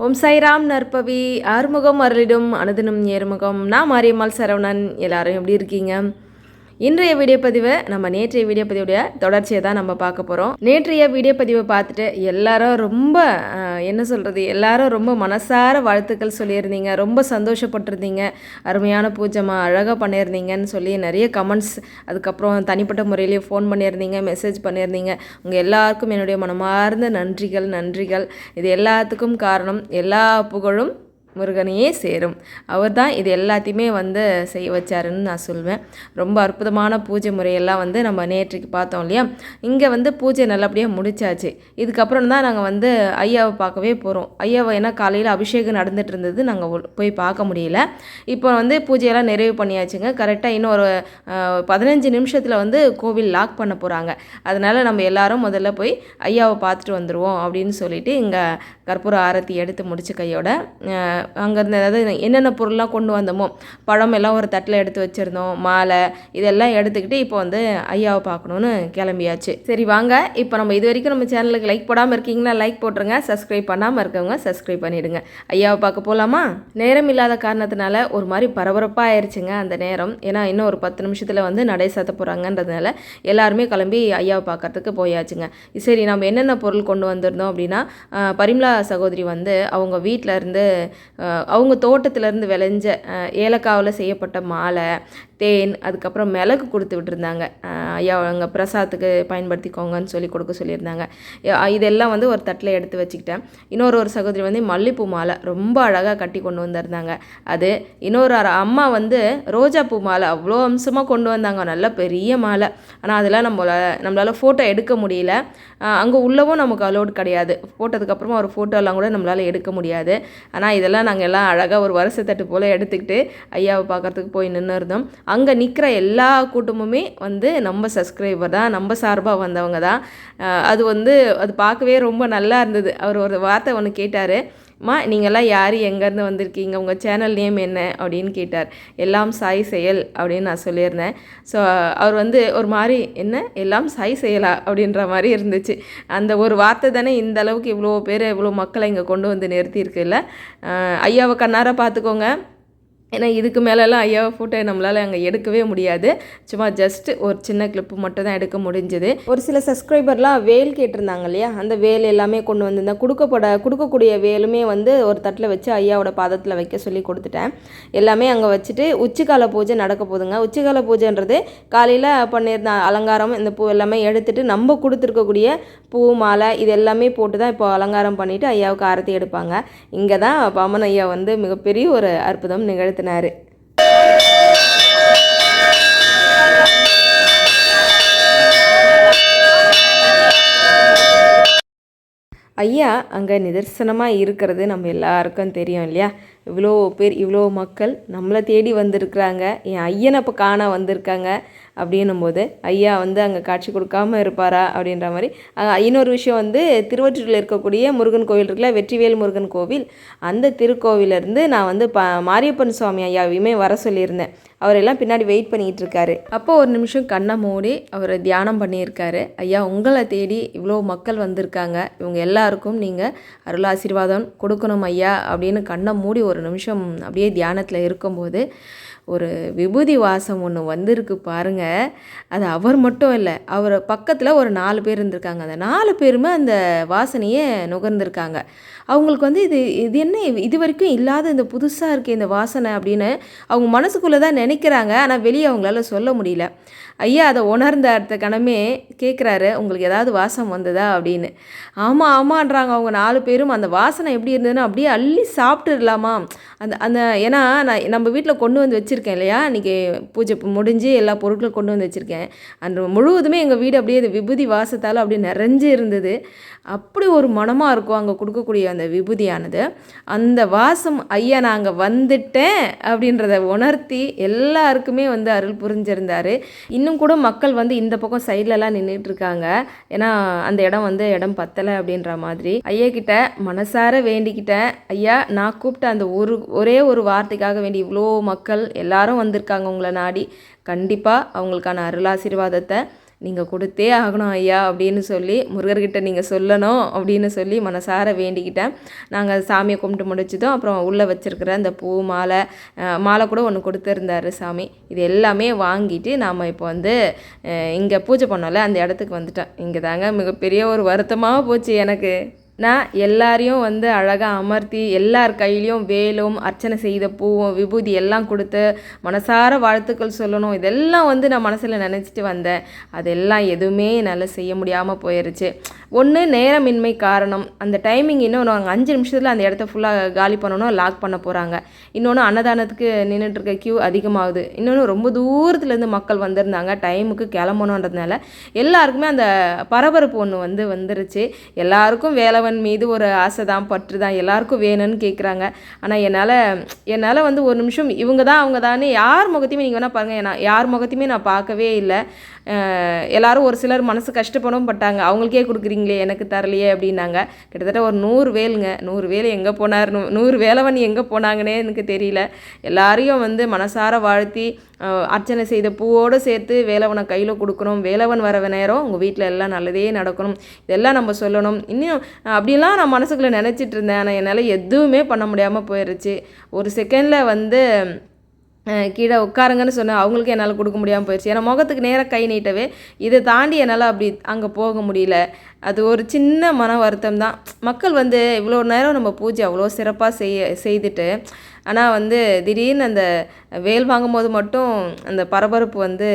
ஓம் சைராம் நற்பவி. ஆறுமுகம் அருளிடும் அனுதினம் ஏறுமுகம் நான் மாரியம்மாள் சரவணன். எல்லாரும் எப்படி இருக்கீங்க? இன்றைய வீடியோ பதிவை நம்ம நேற்றைய வீடியோ பதிவுடைய தொடர்ச்சியை தான் நம்ம பார்க்க போகிறோம் நேற்றைய வீடியோ பதிவை பார்த்துட்டு எல்லாரும் ரொம்ப என்ன சொல்கிறது எல்லாரும் ரொம்ப மனசார வாழ்த்துக்கள் சொல்லியிருந்தீங்க. ரொம்ப சந்தோஷப்பட்டிருந்தீங்க. அருமையான பூஜைமா அழகாக பண்ணியிருந்தீங்கன்னு சொல்லி நிறைய கமெண்ட்ஸ் அதுக்கப்புறம் தனிப்பட்ட முறையிலேயே ஃபோன் பண்ணியிருந்தீங்க மெசேஜ் பண்ணியிருந்தீங்க. உங்கள் எல்லாருக்கும் என்னுடைய மனமார்ந்த நன்றிகள் நன்றிகள். இது எல்லாத்துக்கும் காரணம் எல்லா புகழும் முருகனையே சேரும். அவர் தான் இது எல்லாத்தையுமே வந்து செய்ய வச்சாருன்னு நான் சொல்வேன். ரொம்ப அற்புதமான பூஜை முறையெல்லாம் வந்து நம்ம நேற்றுக்கு பார்த்தோம் இல்லையா? இங்கே வந்து பூஜை நல்லபடியாக முடிச்சாச்சு. இதுக்கப்புறம் தான் நாங்கள் வந்து ஐயாவை பார்க்கவே போகிறோம் ஐயாவை ஏன்னா காலையில் அபிஷேகம் நடந்துட்டு இருந்தது நாங்கள் போய் பார்க்க முடியல. இப்போ வந்து பூஜையெல்லாம் நிறைவு பண்ணியாச்சுங்க. கரெக்டாக இன்னும் ஒரு பதினஞ்சு நிமிஷத்தில் வந்து கோவில் லாக் பண்ண போகிறாங்க அதனால் நம்ம எல்லாரும் முதல்ல போய் ஐயாவை பார்த்துட்டு வந்துடுவோம் அப்படின்னு சொல்லிட்டு இங்கே கற்பூர ஆரத்தி எடுத்து முடித்த கையோட அங்கேருந்து அதாவது என்னென்ன பொருள்லாம் கொண்டு வந்தோமோ பழம் எல்லாம் ஒரு தட்டில் எடுத்து வச்சுருந்தோம் மாலை இதெல்லாம் எடுத்துக்கிட்டு இப்போ வந்து ஐயாவை பார்க்கணுன்னு கிளம்பியாச்சு. சரி வாங்க. இப்போ நம்ம இது வரைக்கும் நம்ம சேனலுக்கு லைக் போடாமல் இருக்கீங்கன்னா லைக் போட்டுருங்க சப்ஸ்கிரைப் பண்ணாமல் இருக்கவங்க சப்ஸ்கிரைப் பண்ணிடுங்க. ஐயாவை பார்க்க போகலாமா நேரம் இல்லாத காரணத்தினால ஒரு மாதிரி பரபரப்பாக ஆயிடுச்சுங்க அந்த நேரம். ஏன்னா இன்னும் ஒரு பத்து நிமிஷத்தில் வந்து நடை சாத்த போகிறாங்கன்றதுனால எல்லாருமே கிளம்பி ஐயாவை பார்க்கறதுக்கு போயாச்சுங்க. சரி நம்ம என்னென்ன பொருள் கொண்டு வந்திருந்தோம் அப்படின்னா பரிமலா சகோதரி வந்து அவங்க வீட்டில் இருந்து அவங்க தோட்டத்திலேருந்து விளைஞ்ச ஏலக்காவில் செய்யப்பட்ட மாலை தேன் அதுக்கப்புறம் மிளகு கொடுத்து விட்டுருந்தாங்க. ஐயா அவங்க பிரசாதத்துக்கு பயன்படுத்திக்கோங்கன்னு சொல்லி கொடுக்க சொல்லியிருந்தாங்க. இதெல்லாம் வந்து ஒரு தட்டில் எடுத்து வச்சுக்கிட்டேன். இன்னொரு ஒரு சகோதரி வந்து மல்லிப்பூ மாலை ரொம்ப அழகாக கட்டி கொண்டு வந்திருந்தாங்க. அது இன்னொரு அம்மா வந்து ரோஜா பூ மாலை அவ்வளோ அம்சமாக கொண்டு வந்தாங்க. நல்ல பெரிய மாலை. ஆனால் அதெல்லாம் நம்மள நம்மளால் ஃபோட்டோ எடுக்க முடியல. அங்கே உள்ளவும் நமக்கு அலோடு கிடையாது. போட்டதுக்கப்புறமா ஒரு ஃபோட்டோலாம் கூட நம்மளால் எடுக்க முடியாது. ஆனால் இதெல்லாம் நாங்கள் எல்லாம் அழகாக ஒரு வருஷத்தட்டு போல் எடுத்துக்கிட்டு ஐயாவை பார்க்கறதுக்கு போய் நின்று இருந்தோம் அங்கே நிற்கிற எல்லா கூட்டமுமே வந்து நம்ம சப்ஸ்கிரைபர் தான் நம்ம சார்பாக வந்தவங்க தான். அது வந்து அது பார்க்கவே ரொம்ப நல்லா இருந்தது. அவர் ஒரு வார்த்தை ஒன்று கேட்டார். மா நீங்கள்லாம் யார்? எங்கேருந்து வந்திருக்கீங்க? உங்கள் சேனல் நேம் என்ன? அப்படின்னு கேட்டார். எல்லாம் சாய் செயல் அப்படின்னு நான் சொல்லியிருந்தேன். ஸோ அவர் வந்து ஒரு மாதிரி என்ன? எல்லாம் சாய் செயலா? அப்படின்ற மாதிரி இருந்துச்சு. அந்த ஒரு வார்த்தை தானே இந்த அளவுக்கு இவ்வளோ பேர் இவ்வளோ மக்களை இங்கே கொண்டு வந்து நிறுத்தியிருக்குல்ல? ஐயாவை கண்ணார பார்த்துக்கோங்க. ஏன்னா இதுக்கு மேலெல்லாம் ஐயாவை ஃபோட்டோ நம்மளால் அங்கே எடுக்கவே முடியாது. சும்மா ஜஸ்ட் ஒரு சின்ன கிளிப்பு மட்டும் தான் எடுக்க முடிஞ்சது. ஒரு சில சப்ஸ்கிரைபர்லாம் வேல் கேட்டிருந்தாங்க இல்லையா? அந்த வேல் எல்லாமே கொண்டு வந்திருந்தேன் கொடுக்கப்பட கொடுக்கக்கூடிய வேலுமே வந்து ஒரு தட்டில் வச்சு ஐயாவோட பாதத்தில் வைக்க சொல்லி கொடுத்துட்டேன். எல்லாமே அங்கே வச்சுட்டு உச்சிக்கால பூஜை நடக்க போகுதுங்க உச்சிக்கால பூஜைன்றது காலையில் பண்ணியிருந்த அலங்காரம் இந்த பூ எல்லாமே எடுத்துட்டு நம்ம கொடுத்துருக்கக்கூடிய பூ மாலை இது எல்லாமே போட்டு தான் இப்போ அலங்காரம் பண்ணிவிட்டு ஐயாவுக்கு ஆரத்தி எடுப்பாங்க. இங்கே தான் பாமன் ஐயா வந்து மிகப்பெரிய ஒரு அற்புதம் நிகழ்த்து நிகழ்த்தினார் ஐயா அங்கே நிதர்சனமாக இருக்கிறது நம்ம எல்லாருக்கும் தெரியும் இல்லையா? இவ்வளோ பேர் இவ்வளோ மக்கள் நம்மளை தேடி வந்திருக்கிறாங்க. என் ஐயனை இப்போ காண வந்திருக்காங்க. அப்படின்னும் போது ஐயா வந்து அங்கே காட்சி கொடுக்காம இருப்பாரா? அப்படின்ற மாதிரி. இன்னொரு விஷயம் வந்து திருவொற்றியூரில் இருக்கக்கூடிய முருகன் கோவில் இருக்குல்ல வெற்றிவேல் முருகன் கோவில். அந்த திருக்கோவிலேருந்து நான் வந்து ப மாரியப்பன் சுவாமி ஐயாவையுமே வர சொல்லியிருந்தேன். அவரெல்லாம் பின்னாடி வெயிட் பண்ணிக்கிட்டு இருக்காரு அப்போ ஒரு நிமிஷம் கண்ணை மூடி அவர் தியானம் பண்ணியிருக்காரு. ஐயா உங்களை தேடி இவ்வளோ மக்கள் வந்திருக்காங்க. இவங்க எல்லாருக்கும் நீங்கள் அருள் ஆசீர்வாதம் கொடுக்கணும் ஐயா. அப்படின்னு கண்ணை மூடி ஒரு நிமிஷம் அப்படியே தியானத்தில் இருக்கும்போது ஒரு விபூதி வாசம் ஒன்று வந்திருக்கு பாருங்கள் அது அவர் மட்டும் இல்லை அவர் பக்கத்தில் ஒரு நாலு பேர் இருந்திருக்காங்க. அந்த நாலு பேருமே அந்த வாசனையை நுகர்ந்திருக்காங்க. அவங்களுக்கு வந்து இது இது என்ன இது வரைக்கும் இல்லாத இந்த புதுசாக இருக்குது இந்த வாசனை அப்படின்னு அவங்க மனசுக்குள்ளே தான் நினைக்கிறாங்க. ஆனால் வெளியே அவங்களால சொல்ல முடியல. ஐயா அதை உணர்ந்த அடுத்த கணமே கேட்குறாரு உங்களுக்கு ஏதாவது வாசம் வந்ததா? அப்படின்னு. ஆமாம் ஆமான்றாங்க. அவங்க நாலு பேரும் அந்த வாசனை எப்படி இருந்ததுன்னா அப்படியே அள்ளி சாப்பிட்டுடலாமா? அந்த அந்த ஏன்னா நான் நம்ம வீட்டில் கொண்டு வந்து வச்சுருக்கேன் இல்லையா? இன்றைக்கி பூஜை முடிஞ்சு எல்லா பொருட்களும் கொண்டு வந்து வச்சுருக்கேன். அந்த முழுவதுமே எங்கள் வீடு அப்படியே அந்த விபூதி வாசத்தால் அப்படியே நிறைஞ்சு இருந்தது. அப்படி ஒரு மனமாக இருக்கும் அங்கே கொடுக்கக்கூடிய அந்த விபூதியானது. அந்த வாசம் ஐயா நான் அங்கே வந்துட்டேன் அப்படின்றத உணர்த்தி எல்லாருக்குமே வந்து அருள் புரிஞ்சிருந்தார். இன்னும் கூட மக்கள் வந்து இந்த பக்கம் சைட்லலாம் நின்றுட்டு இருக்காங்க ஏன்னா அந்த இடம் வந்து இடம் பத்தலை அப்படின்ற மாதிரி. ஐயா கிட்ட மனசார வேண்டிக்கிட்டேன். ஐயா நான் கூப்பிட்ட அந்த ஒரு ஒரே ஒரு வார்த்தைக்காக வேண்டி இவ்வளோ மக்கள் எல்லாரும் வந்திருக்காங்க உங்களை நாடி. கண்டிப்பாக அவங்களுக்கான அருளாசீர்வாதத்தை நீங்கள் கொடுத்தே ஆகணும் ஐயா அப்படின்னு சொல்லி முருகர்கிட்ட நீங்கள் சொல்லணும் அப்படின்னு சொல்லி மனசார வேண்டிக்கிட்டேன். நாங்கள் சாமியை கும்பிட்டு முடிச்சதும் அப்புறம் உள்ளே வச்சுருக்கிற அந்த பூ மாலை மாலை கூட ஒன்று கொடுத்துருந்தாரு சாமி. இது எல்லாமே வாங்கிட்டு நாம் இப்போ வந்து இங்கே பூஜை பண்ணோம்ல அந்த இடத்துக்கு வந்துட்டேன் இங்கே தாங்க மிகப்பெரிய ஒரு வருத்தமாக போச்சு எனக்கு. நான் எல்லாரையும் வந்து அழகாக அமர்த்தி எல்லார் கையிலையும் வேலும் அர்ச்சனை செய்த பூவும் விபூதி எல்லாம் கொடுத்து மனசார வாழ்த்துக்கள் சொல்லணும். இதெல்லாம் வந்து நான் மனசில் நினச்சிட்டு வந்தேன். அதெல்லாம் எதுவுமே என்னால் செய்ய முடியாமல் போயிருச்சு. ஒன்று நேரமின்மை காரணம். அந்த டைமிங் இன்னும் நாங்கள் அஞ்சு நிமிஷத்தில் அந்த இடத்த ஃபுல்லாக காலி பண்ணணும் லாக் பண்ண போகிறாங்க இன்னொன்று அன்னதானத்துக்கு நின்றுட்டுருக்க க்யூ அதிகமாகுது. இன்னொன்று ரொம்ப தூரத்துலேருந்து மக்கள் வந்திருந்தாங்க. டைமுக்கு கிளம்பணுன்றதுனால எல்லாருக்குமே அந்த பரபரப்பு ஒன்று வந்து வந்துருச்சு. எல்லாருக்கும் வேலவன் மீது ஒரு ஆசை தான் பற்று தான். எல்லாருக்கும் வேணும்னு கேட்குறாங்க ஆனால் என்னால் என்னால் வந்து ஒரு நிமிஷம் இவங்க தான் அவங்க தான் யார் முகத்தையுமே நீங்கள் வேணால் பாருங்கள் நான் யார் முகத்தையுமே நான் பார்க்கவே இல்லை. எல்லாரும் ஒரு சிலர் மனசு கஷ்டப்படவும் பட்டாங்க. அவங்களுக்கே கொடுக்குறீங்களே எனக்கு தரலையே அப்படின்னாங்க. கிட்டத்தட்ட ஒரு நூறு வேலுங்க. நூறு வேலை எங்கே போனார்? நூ- நூறு வேலவன் எங்கே போனாங்கன்னே எனக்கு தெரியல. எல்லாரையும் வந்து மனசார வாழ்த்தி அர்ச்சனை செய்த பூவோடு சேர்த்து வேலவனை கையில் கொடுக்கணும். வேலவன் வர நேரம் உங்கள் வீட்டில் எல்லாம் நல்லதே நடக்கணும். இதெல்லாம் நம்ம சொல்லணும். இன்னும் அப்படிலாம் நான் மனசுக்குள்ளே நினச்சிட்டு இருந்தேன். ஆனால் என்னால் எதுவுமே பண்ண முடியாமல் போயிடுச்சு ஒரு செகண்டில் வந்து கீழே உட்காருங்கன்னு சொன்னேன் அவங்களுக்கு என்னால் கொடுக்க முடியாமல் போயிடுச்சு ஏன்னா முகத்துக்கு நேராக கை நீட்டவே இதை தாண்டி என்னால் அப்படி அங்கே போக முடியல. அது ஒரு சின்ன மன வருத்தம் தான். மக்கள் வந்து இவ்வளோ நேரம் நம்ம பூஜை அவ்வளோ சிறப்பாக செய்ய செய்துட்டு ஆனால் வந்து திடீர்னு அந்த வேல் வாங்கும்போது மட்டும் அந்த பரபரப்பு வந்து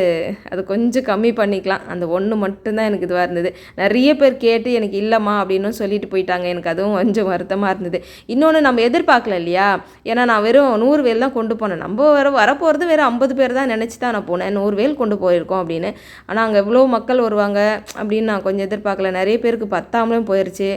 அது கொஞ்சம் கம்மி பண்ணிக்கலாம். அந்த ஒன்று மட்டும்தான் எனக்கு இதுவாக இருந்தது. நிறைய பேர் கேட்டு எனக்கு இல்லைம்மா அப்படின்னு சொல்லிட்டு போயிட்டாங்க. எனக்கு அதுவும் கொஞ்சம் வருத்தமாக இருந்தது. இன்னொன்று நம்ம எதிர்பார்க்கல இல்லையா? ஏன்னா நான் வெறும் நூறு வேல் தான் கொண்டு போனேன். நம்ம வர வரப்போகிறது வெறும் ஐம்பது பேர் தான் நினச்சி தான் நான் போனேன். நூறு வேல் கொண்டு போயிருக்கோம் அப்படின்னு. ஆனால் அங்கே எவ்வளோ மக்கள் வருவாங்க அப்படின்னு நான் கொஞ்சம் எதிர்பார்க்கல. நிறைய பேருக்கு பத்தாமலும் போயிடுச்சு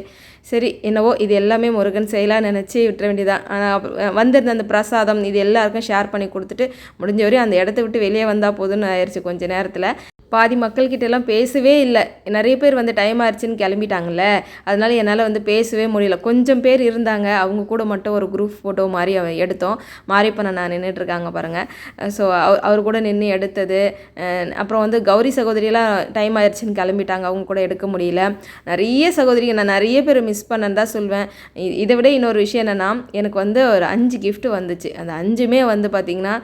சரி என்னவோ இது எல்லாமே முருகன் செய்யலாம் நினச்சி விட்டுற வேண்டியதான் ஆனால் வந்திருந்த அந்த பிரசாதம் இது எல்லாருக்கும் ஷேர் பண்ணி கொடுத்துட்டு முடிஞ்ச வரையும் அந்த இடத்த விட்டு வெளியே வந்தால் போதும்னு ஆயிடுச்சு கொஞ்ச நேரத்தில். பாதி மக்கள்கிட்டலாம் பேசவே இல்லை. நிறைய பேர் வந்து டைம் ஆயிடுச்சுன்னு கிளம்பிட்டாங்கல்ல. அதனால் என்னால் வந்து பேசவே முடியல. கொஞ்சம் பேர் இருந்தாங்க. அவங்க கூட மட்டும் ஒரு குரூப் ஃபோட்டோ மாதிரி அவ- எடுத்தோம். மாரியப்பனை நான் நின்றுட்டுருக்காங்க பாருங்கள் ஸோ அவர் கூட நின்று எடுத்தது. அப்புறம் வந்து கௌரி சகோதரியெல்லாம் டைம் ஆயிடுச்சுன்னு கிளம்பிட்டாங்க. அவங்க கூட எடுக்க முடியல. நிறைய சகோதரிங்க நான் நிறைய பேர் மிஸ் பண்ணேன்னு தான் சொல்வேன். இதை விட இன்னொரு விஷயம் என்னென்னா எனக்கு வந்து ஒரு அஞ்சு கிஃப்ட் வந்துச்சு. அந்த அஞ்சுமே வந்து பார்த்திங்கன்னா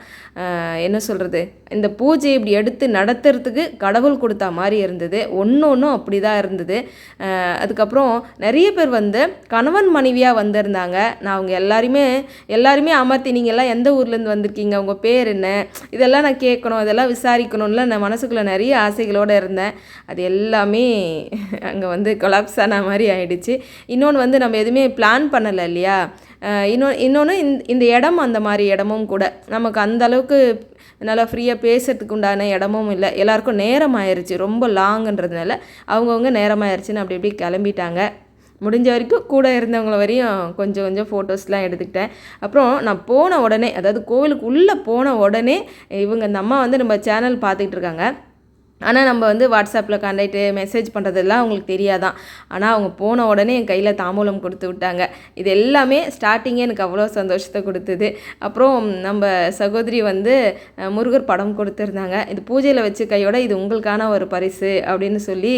என்ன சொல்கிறது இந்த பூஜை இப்படி எடுத்து நடத்துறதுக்கு கடவுள் கொடுத்தா மாதிரி இருந்தது. ஒன்று ஒன்றும் அப்படி தான் இருந்தது அதுக்கப்புறம் நிறைய பேர் வந்து கணவன் மனைவியாக வந்திருந்தாங்க. நான் அவங்க எல்லாருமே எல்லாருமே அமர்த்தி நீங்கள் எல்லாம் எந்த ஊர்லேருந்து வந்திருக்கீங்க? உங்கள் பேர் என்ன? இதெல்லாம் நான் கேட்கணும் இதெல்லாம் விசாரிக்கணும்ல நான் மனசுக்குள்ளே நிறைய ஆசைகளோடு இருந்தேன். அது எல்லாமே அங்கே வந்து கொலாப்ஸ் ஆன மாதிரி ஆயிடுச்சு. இன்னொன்று வந்து நம்ம எதுவுமே பிளான் பண்ணலை இல்லையா? இன்னொன்று இன்னொன்று இந்த இடம் அந்த மாதிரி இடமும் கூட. நமக்கு அந்த அளவுக்கு நல்லா ஃப்ரீயாக பேசுறதுக்கு உண்டான இடமும் இல்லை. எல்லாருக்கும் நேரம் ஆயிடுச்சு ரொம்ப லாங்குன்றதுனால அவங்கவுங்க நேரம் ஆயிடுச்சுன்னு அப்படி இப்படி கிளம்பிட்டாங்க. முடிஞ்ச வரைக்கும் கூட இருந்தவங்கள வரையும் கொஞ்சம் கொஞ்சம் ஃபோட்டோஸ்லாம் எடுத்துக்கிட்டேன். அப்புறம் நான் போன உடனே அதாவது கோவிலுக்கு உள்ளே போன உடனே இவங்க இந்த அம்மா வந்து நம்ம சேனல் பார்த்துக்கிட்டு இருக்காங்க. ஆனால் நம்ம வந்து வாட்ஸ்அப்பில் கான்டாக்டு மெசேஜ் பண்ணுறதெல்லாம் அவங்களுக்கு தெரியாதான். ஆனால் அவங்க போன உடனே என் கையில் தாம்பூலம் கொடுத்து விட்டாங்க. இது எல்லாமே ஸ்டார்டிங்கே எனக்கு அவ்வளோ சந்தோஷத்தை கொடுத்தது. அப்புறம் நம்ம சகோதரி வந்து முருகர் படம் கொடுத்துருந்தாங்க. இது பூஜையில் வச்சு கையோட இது உங்களுக்கான ஒரு பரிசு அப்படின்னு சொல்லி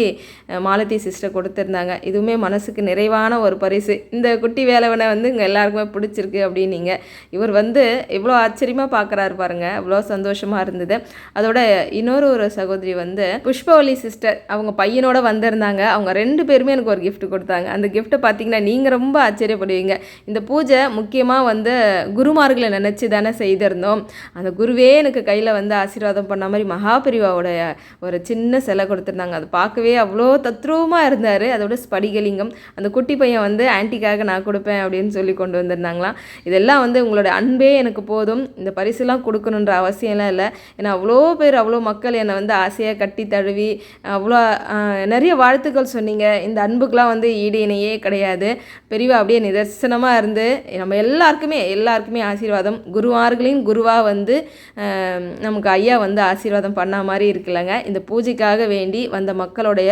மாலதி சிஸ்டர் கொடுத்துருந்தாங்க. இதுவுமே மனசுக்கு நிறைவான ஒரு பரிசு. இந்த குட்டி வேலவனை வந்து இங்கே எல்லாருக்குமே பிடிச்சிருக்கு அப்படின்னீங்க. இவர் வந்து இவ்வளோ ஆச்சரியமாக பார்க்குறாரு பாருங்க. அவ்வளோ சந்தோஷமாக இருந்தது. அதோட இன்னொரு ஒரு சகோதரி வந்து புஷ்பவலி சிஸ்டர் அவங்க பையனோட வந்திருந்தாங்க. அவங்க ரெண்டு பேருமே எனக்கு ஒரு கிஃப்ட் கொடுத்தாங்க. அந்த கிஃப்ட்டை பார்த்தீங்கன்னா நீங்கள் ரொம்ப ஆச்சரியப்படுவீங்க. இந்த பூஜை முக்கியமாக வந்து குருமார்களை நினச்சி தானே செய்திருந்தோம். அந்த குருவே எனக்கு கையில் வந்து ஆசீர்வாதம் பண்ண மாதிரி மகாபிரிவாவுடைய ஒரு சின்ன சிலை கொடுத்துருந்தாங்க. அது பார்க்கவே அவ்வளோ தத்ரூபமாக இருந்தார். அதோட ஸ்படிகலிங்கம். அந்த குட்டி பையன் வந்து ஆன்ட்டிக்காக நான் கொடுப்பேன் அப்படின்னு சொல்லி கொண்டு வந்திருந்தாங்களாம். இதெல்லாம் வந்து உங்களோட அன்பே எனக்கு போதும். இந்த பரிசுலாம் கொடுக்கணுன்ற அவசியம்லாம் இல்லை. ஏன்னா அவ்வளோ பேர் அவ்வளோ மக்கள் என்னை வந்து ஆசையாக கட்டி தழுவி அவ்வளோ நிறைய வாழ்த்துக்கள் சொன்னீங்க. இந்த அன்புக்கெலாம் வந்து ஈடு இணையே கிடையாது. பெரியவா அப்படியே நிதர்சனமாக இருந்து நம்ம எல்லாருக்குமே எல்லாருக்குமே ஆசீர்வாதம். குருவார்களின் குருவாக வந்து நமக்கு ஐயா வந்து ஆசீர்வாதம் பண்ண மாதிரி இருக்குல்லங்க. இந்த பூஜைக்காக வேண்டி வந்த மக்களுடைய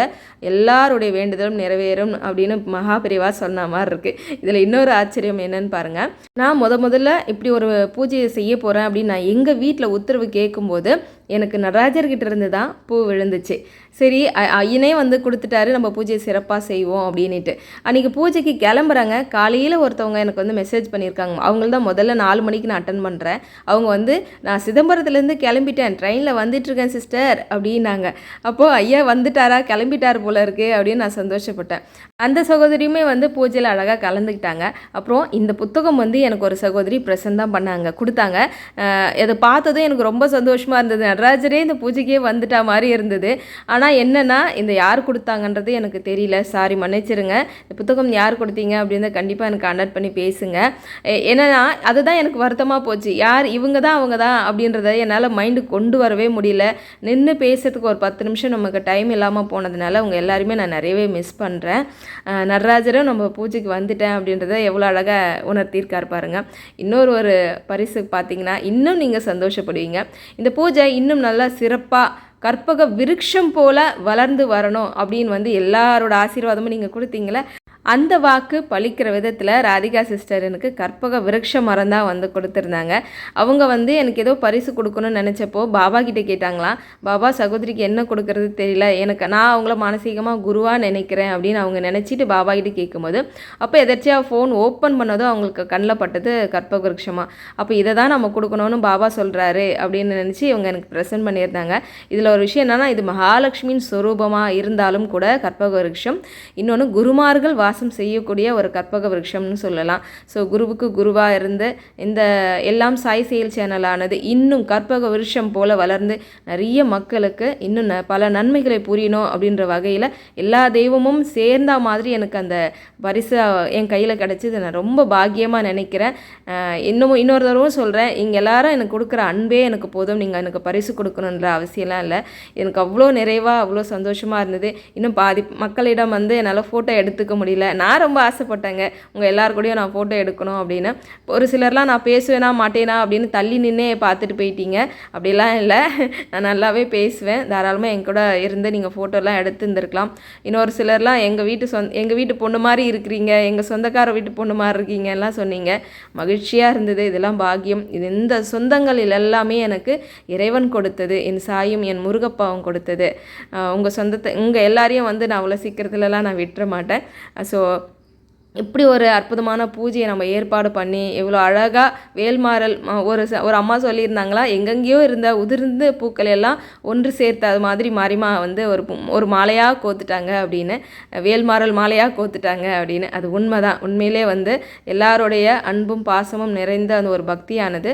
எல்லாருடைய வேண்டுதலும் நிறைவேறும் அப்படின்னு மகாபிரிவா சொன்ன மாதிரி இருக்குது இதில் இன்னொரு ஆச்சரியம் என்னன்னு பாருங்கள் நான் முத முதல்ல இப்படி ஒரு பூஜையை செய்ய போகிறேன் அப்படின்னு நான் எங்கள் வீட்டில் உத்தரவு கேட்கும்போது எனக்கு நடராஜர்கிட்ட இருந்து தான் பூ விழுந்துச்சு. சரி ஐயனே வந்து கொடுத்துட்டாரு நம்ம பூஜையை சிறப்பாக செய்வோம் அப்படின்ட்டு அன்றைக்கி பூஜைக்கு கிளம்புறாங்க. காலையில் ஒருத்தவங்க எனக்கு வந்து மெசேஜ் பண்ணியிருக்காங்க. அவங்கள தான் முதல்ல நாலு மணிக்கு நான் அட்டன் பண்ணுறேன் அவங்க வந்து நான் சிதம்பரத்துலேருந்து கிளம்பிட்டேன். ட்ரெயினில் வந்துட்டுருக்கேன் சிஸ்டர் அப்படின்னாங்க. அப்போது ஐயா வந்துட்டாரா? கிளம்பிட்டார் போல இருக்கு அப்படின்னு நான் சந்தோஷப்பட்டேன். அந்த சகோதரியுமே வந்து பூஜையில் அழகாக கலந்துக்கிட்டாங்க. அப்புறம் இந்த புத்தகம் வந்து எனக்கு ஒரு சகோதரி ப்ரெசன்ட் தான் பண்ணாங்க கொடுத்தாங்க. அதை இதை பார்த்ததும் எனக்கு ரொம்ப சந்தோஷமாக இருந்தது. நடராஜரே இந்த பூஜைக்கே வந்துட்டா மாதிரி இருந்தது. ஆனால் என்னென்னா இந்த யார் கொடுத்தாங்கன்றது எனக்கு தெரியல. சாரி மன்னிச்சிருங்க. இந்த புத்தகம் யார் கொடுத்தீங்க அப்படின்னு கண்டிப்பாக எனக்கு கான்டாக்ட் பண்ணி பேசுங்க. என்னென்னா அதுதான் எனக்கு வருத்தமாக போச்சு. யார் இவங்க தான் அவங்க தான் அப்படின்றத என்னால் மைண்டு கொண்டு வரவே முடியல. நின்று பேசுறதுக்கு ஒரு பத்து நிமிஷம் நமக்கு டைம் இல்லாமல் போனதுனால அவங்க எல்லாருமே நான் நிறையவே மிஸ் பண்ணுறேன் நடராஜரும் நம்ம பூஜைக்கு வந்துட்டேன் அப்படின்றத எவ்வளோ அழகாக உணர்த்தியிருக்கார் பாருங்க. இன்னொரு ஒரு பரிசு பார்த்தீங்கன்னா இன்னும் நீங்கள் சந்தோஷப்படுவீங்க. இந்த பூஜை இன்னும் நல்லா சிறப்பாக கற்பக விருட்சம் போல வளர்ந்து வரணும் அப்படின்னு வந்து எல்லாரோட ஆசீர்வாதமும் நீங்கள் கொடுத்தீங்களே அந்த வாக்கு பழிக்கிற விதத்தில் ராதிகா சிஸ்டர் எனக்கு கற்பக விருட்ச மரம் தான் வந்து கொடுத்துருந்தாங்க. அவங்க வந்து எனக்கு ஏதோ பரிசு கொடுக்கணும்னு நினச்சப்போ பாபா கிட்டே கேட்டாங்களாம் பாபா சகோதரிக்கு என்ன கொடுக்கறது தெரியல. எனக்கு நான் அவங்கள மானசீகமாக குருவாக நினைக்கிறேன் அப்படின்னு அவங்க நினச்சிட்டு பாபா கிட்டே கேட்கும்போது அப்போ எதாச்சியாக ஃபோன் ஓப்பன் பண்ணதும் அவங்களுக்கு கண்ணில் பட்டது கற்பக விருட்சமாக அப்போ இதை தான் நம்ம கொடுக்கணும்னு பாபா சொல்கிறாரு அப்படின்னு நினச்சி இவங்க எனக்கு ப்ரெசென்ட் பண்ணியிருந்தாங்க. இதில் ஒரு விஷயம் என்னென்னா இது மகாலட்சுமியின் ஸ்வரூபமாக இருந்தாலும் கூட கற்பக விருட்சம். இன்னொன்று குருமார்கள் வாசம் செய்யக்கூடிய ஒரு கற்பக விருட்சம்னு சொல்லலாம். ஸோ குருவுக்கு குருவாக இருந்து இந்த எல்லாம் சாய் செயல் சேனலானது இன்னும் கற்பக விருட்சம் போல வளர்ந்து நிறைய மக்களுக்கு இன்னும் ந- பல நன்மைகளை புரியணும் அப்படின்ற வகையில் எல்லா தெய்வமும் சேர்ந்த மாதிரி எனக்கு அந்த பரிசு என் கையில் கிடச்சிது. நான் ரொம்ப பாக்கியமாக நினைக்கிறேன். இன்னமும் இன்னொரு தடவை சொல்கிறேன் இங்கே எல்லாரும் எனக்கு கொடுக்குற அன்பே எனக்கு போதும். நீங்கள் எனக்கு பரிசு கொடுக்கணுன்ற அவசியம்லாம் இல்லை. எனக்கு அவ்வளோ நிறைவாக அவ்வளோ சந்தோஷமாக இருந்தது. இன்னும் பாதி மக்களிடம் வந்து என்னால் ஃபோட்டோ எடுத்துக்க முடியல. நான் ரொம்ப ஆசைப்பட்டேங்க. உங்கள் எல்லார் நான் ஃபோட்டோ எடுக்கணும் அப்படின்னு. ஒரு சிலர்லாம் நான் பேசுவேனா மாட்டேனா அப்படின்னு தள்ளி நின்னே பார்த்துட்டு போயிட்டீங்க. அப்படிலாம் இல்லை. நான் நல்லாவே பேசுவேன். தாராளமாக என் கூட இருந்து நீங்கள் ஃபோட்டோலாம் எடுத்துருந்துருக்கலாம் இன்னொரு சிலர்லாம் எங்கள் வீட்டு சொந்த எங்கள் வீட்டு பொண்ணு மாதிரி இருக்கிறீங்க. எங்கள் சொந்தக்கார வீட்டு பொண்ணு மாதிரி இருக்கீங்க எல்லாம் சொன்னீங்க. மகிழ்ச்சியாக இருந்தது. இதெல்லாம் பாக்கியம். இது இந்த சொந்தங்களில் எல்லாமே எனக்கு இறைவன் கொடுத்தது. என் சாயும் என் முருகப்பாவும் கொடுத்தது. உங்கள் சொந்தத்தை உங்கள் எல்லாரையும் வந்து நான் அவ்வளோ சீக்கிரத்துலலாம் நான் விட்டுற மாட்டேன். ஸோ இப்படி ஒரு அற்புதமான பூஜையை நம்ம ஏற்பாடு பண்ணி இவ்வளோ அழகாக வேல்மாறல் ஒரு ச- ஒரு அம்மா சொல்லியிருந்தாங்களா? எங்கெங்கேயோ இருந்த உதிர்ந்த பூக்கள் எல்லாம் ஒன்று சேர்த்து அது மாதிரி மாரிமா வந்து ஒரு ஒரு மாலையாக கோத்துட்டாங்க அப்படின்னு வேல்மாறல் மாலையாக கோத்துட்டாங்க அப்படின்னு. அது உண்மை தான் உண்மையிலே வந்து எல்லாருடைய அன்பும் பாசமும் நிறைந்த அந்த ஒரு பக்தியானது.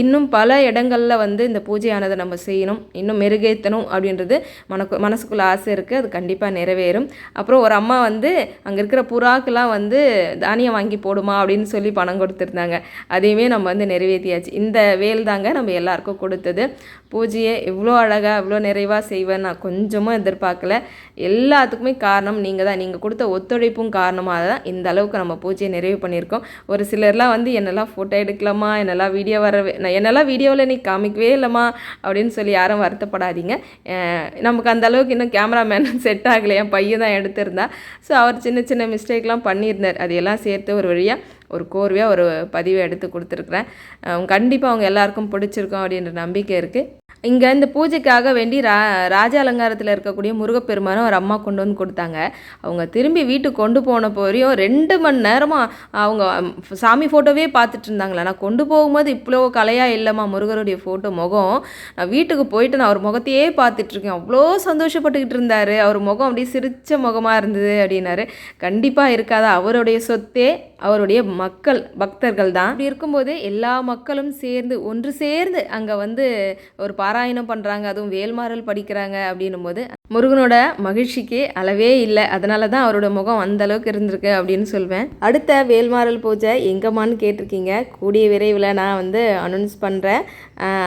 இன்னும் பல இடங்களில் வந்து இந்த பூஜையானதை நம்ம செய்யணும். இன்னும் மெருகேற்றணும் அப்படின்றது மனக்கு மனசுக்குள்ளே ஆசை இருக்குது அது கண்டிப்பாக நிறைவேறும். அப்புறம் ஒரு அம்மா வந்து அங்கே இருக்கிற புறாக்கெல்லாம் வந்து வந்து தானியம் வாங்கி போடுமா அப்படின்னு சொல்லி பணம் கொடுத்துருந்தாங்க. அதையுமே நம்ம வந்து நிறைவேற்றியாச்சு இந்த வேல் தாங்க நம்ம எல்லாருக்கும் கொடுத்தது. பூஜையை இவ்வளோ அழகாக இவ்வளோ நிறைவாக செய்வேன் நான் கொஞ்சமும் எதிர்பார்க்கல. எல்லாத்துக்குமே காரணம் நீங்கள் தான். நீங்கள் கொடுத்த ஒத்துழைப்பும் காரணமாக தான் இந்த அளவுக்கு நம்ம பூஜையை நிறைவு பண்ணியிருக்கோம். ஒரு சிலர்லாம் வந்து என்னெல்லாம் ஃபோட்டோ எடுக்கலாமா என்னெல்லாம் வீடியோ வரவே நான் என்னெல்லாம் வீடியோவில் நீ காமிக்கவே இல்லைம்மா அப்படின்னு சொல்லி யாரும் வருத்தப்படாதீங்க. நமக்கு அந்த அளவுக்கு இன்னும் கேமராமேன் செட் ஆகலை. என் பையன் தான் எடுத்திருந்தா. ஸோ அவர் சின்ன சின்ன மிஸ்டேக்லாம் பண்ணியிருந்தார். அதையெல்லாம் சேர்த்து ஒரு வழியாக ஒரு கோர்வையாக ஒரு பதிவை எடுத்து கொடுத்துருக்குறேன். கண்டிப்பாக அவங்க எல்லாருக்கும் பிடிச்சிருக்கோம் அப்படின்ற நம்பிக்கை இருக்குது இங்கே இந்த பூஜைக்காக வேண்டி ரா ராஜ அலங்காரத்தில் இருக்கக்கூடிய முருகப்பெருமானும் ஒரு அம்மா கொண்டு வந்து கொடுத்தாங்க. அவங்க திரும்பி வீட்டுக்கு கொண்டு போன போறையும் ரெண்டு மணி நேரமாக அவங்க சாமி ஃபோட்டோவே பார்த்துட்டு இருந்தாங்களா. நான் கொண்டு போகும்போது இவ்வளோ கலையாக இல்லைம்மா முருகருடைய ஃபோட்டோ முகம். நான் வீட்டுக்கு போயிட்டு நான் அவர் முகத்தையே பார்த்துட்ருக்கேன் அவ்வளோ சந்தோஷப்பட்டுக்கிட்டு இருந்தார். அவர் முகம் அப்படியே சிரிச்ச முகமாக இருந்தது அப்படின்னாரு. கண்டிப்பாக இருக்காதா? அவருடைய சொத்தே அவருடைய மக்கள் பக்தர்கள் தான். அப்படி இருக்கும்போது எல்லா மக்களும் சேர்ந்து ஒன்று சேர்ந்து அங்கே வந்து ஒரு பாராயணம் பண்ணுறாங்க அதுவும் வேல்மாறல் படிக்கிறாங்க அப்படின்னும் போது முருகனோட மகிழ்ச்சிக்கு அளவே இல்லை. அதனால தான் அவரோட முகம் அந்த அளவுக்கு இருந்திருக்கு அப்படின்னு சொல்வேன். அடுத்த வேல்மாறல் பூஜை எங்கம்மான்னு கேட்டிருக்கீங்க. கூடிய விரைவில் நான் வந்து அனௌன்ஸ் பண்ணுறேன்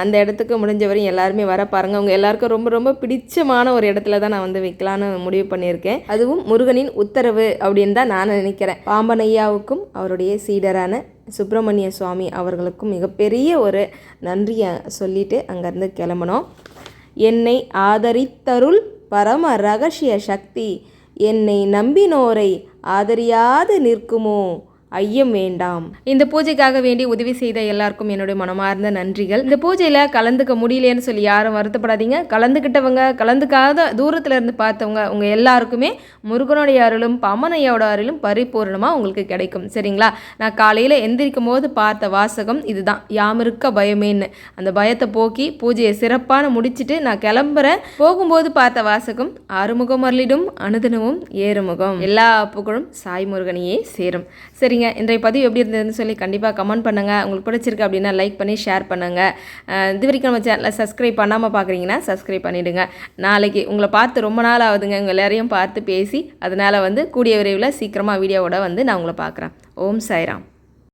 அந்த இடத்துக்கு முடிஞ்ச வரையும் எல்லாருமே வர பாருங்க. அவங்க எல்லாருக்கும் ரொம்ப ரொம்ப பிடிச்சமான ஒரு இடத்துல தான் நான் வந்து வைக்கலான்னு முடிவு பண்ணியிருக்கேன். அதுவும் முருகனின் உத்தரவு அப்படின்னு தான் நான் நினைக்கிறேன். பாம்பனையாவுக்கும் அவருடைய சீடரான சுப்பிரமணிய சுவாமி அவர்களுக்கும் மிகப்பெரிய ஒரு நன்றியை சொல்லிட்டு அங்கேருந்து கிளம்பணும் என்னை ஆதரித்தருள் பரம ரகசிய சக்தி. என்னை நம்பினோரை ஆதரியாது நிற்குமோ? ஐயம் வேண்டாம். இந்த பூஜைக்காக வேண்டி உதவி செய்த எல்லாருக்கும் என்னுடைய மனமார்ந்த நன்றிகள். இந்த பூஜையில் கலந்துக்க முடியலையேன்னு சொல்லி யாரும் வருத்தப்படாதீங்க. கலந்துக்கிட்டவங்க கலந்துக்காத தூரத்தில் இருந்து பார்த்தவங்க உங்கள் எல்லாருக்குமே முருகனுடைய அருளும் பமனையோட அருளும் பரிபூர்ணமாக உங்களுக்கு கிடைக்கும். சரிங்களா? நான் காலையில் எந்திரிக்கும் போது பார்த்த வாசகம் இதுதான். யாமிருக்க பயமேன்னு. அந்த பயத்தை போக்கி பூஜையை சிறப்பான முடிச்சுட்டு நான் கிளம்புறேன். போகும்போது பார்த்த வாசகம் ஆறுமுகம் அருளிடும் அனுதினமும் ஏறுமுகம். எல்லா புகழும் சாய் முருகனையே சேரும். சரிங்க இன்றைய பதிவு எப்படி இருந்ததுன்னு சொல்லி கண்டிப்பாக கமெண்ட் பண்ணுங்கள் உங்களுக்கு பிடிச்சிருக்கு அப்படின்னா லைக் பண்ணி ஷேர் பண்ணுங்கள் இது வரைக்கும் நம்ம சேனலை சப்ஸ்கிரைப் பண்ணாமல் பார்க்குறீங்கன்னா சப்ஸ்கிரைப் பண்ணிவிடுங்க நாளைக்கு உங்களை பார்த்து ரொம்ப நாள் ஆகுதுங்க. உங்கள் எல்லாரையும் பார்த்து பேசி அதனால் வந்து கூடிய விரைவில் சீக்கிரமாக வீடியோவோட வந்து நான் உங்களை பார்க்குறேன். ஓம் சாய்ராம்.